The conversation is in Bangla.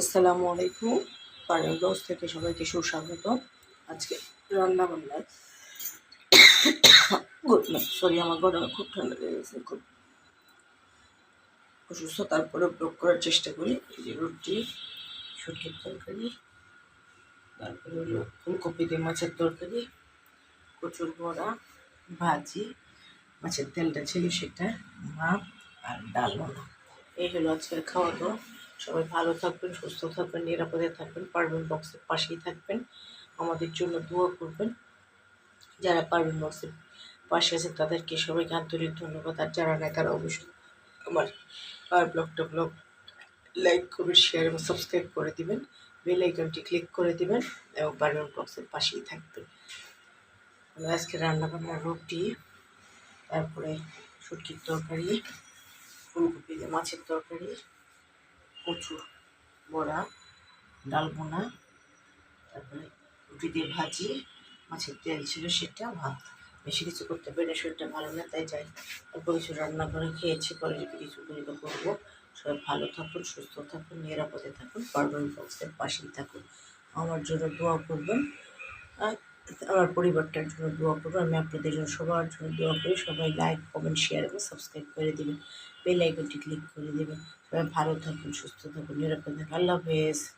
আসসালামু আলাইকুম। পারেল ব্লগস থেকে সবাইকে সুস্বাগত। আজকে রান্না বান্নায় গুড নাইট সরি আমার গরমে খুব ঠান্ডা লেগেছে খুব অসুস্থ। তারপরে ব্লগ করার চেষ্টা করি। এই যে রুটি, শুটকির তরকারি, তারপরে হলো ফুলকপি দিয়ে মাছের তরকারি, কচুর বড়া, ভাজি, মাছের তেলটা ছিল সেটা ভাত আর ডাল এই হলো আজকের খাওয়া দাওয়া। সবাই ভালো থাকবেন, সুস্থ থাকবেন, নিরাপদে থাকবেন পারবেন বক্সের পাশেই থাকবেন। আমাদের জন্য দোয়া করবেন। যারা পারবেন বক্সের পাশে আছে তাদেরকে সবাইকে আন্তরিক ধন্যবাদ। আর যারা নেয় তারা অবশ্যই আমার আর ব্লগটা ব্লগ লাইক করবেন শেয়ার এবং সাবস্ক্রাইব করে দিবেন। বেল আইকনটি ক্লিক করে দিবেন এবং পারবেন বক্সের পাশেই থাকবেন। আজকে রান্না বান্নার রুটি, তারপরে শুটকির তরকারি, ফুলকপি মাছের তরকারি কচু বড়া ডাল বোনা তারপরে রুটি দিয়ে ভাজি, মাছের তেল ছিল সেটা, ভাত। বেশি কিছু করতে পারি না, শরীরটা ভালো না, তাই যাই। অল্প কিছু রান্না করে খেয়েছি পরে যদি কিছু করি তো করব। সবাই ভালো থাকুন, সুস্থ থাকুন, নিরাপদে থাকুন পারবেন বক্সের পাশেই থাকুন। আমার জন্য দোয়া করবেন। আর আমার পরিবারটার জন্য দোয়া করব। আমি আপনাদের জন্য সবার জন্য দোয়া করি। সবাই লাইক কমেন্ট শেয়ার এবং সাবস্ক্রাইব করে দেবেন। বেল আইকনটি ক্লিক করে দেবেন। সবাই ভালো থাকুন, সুস্থ থাকুন, নিরাপদ থাকুন। আল্লাহ হাফেজ।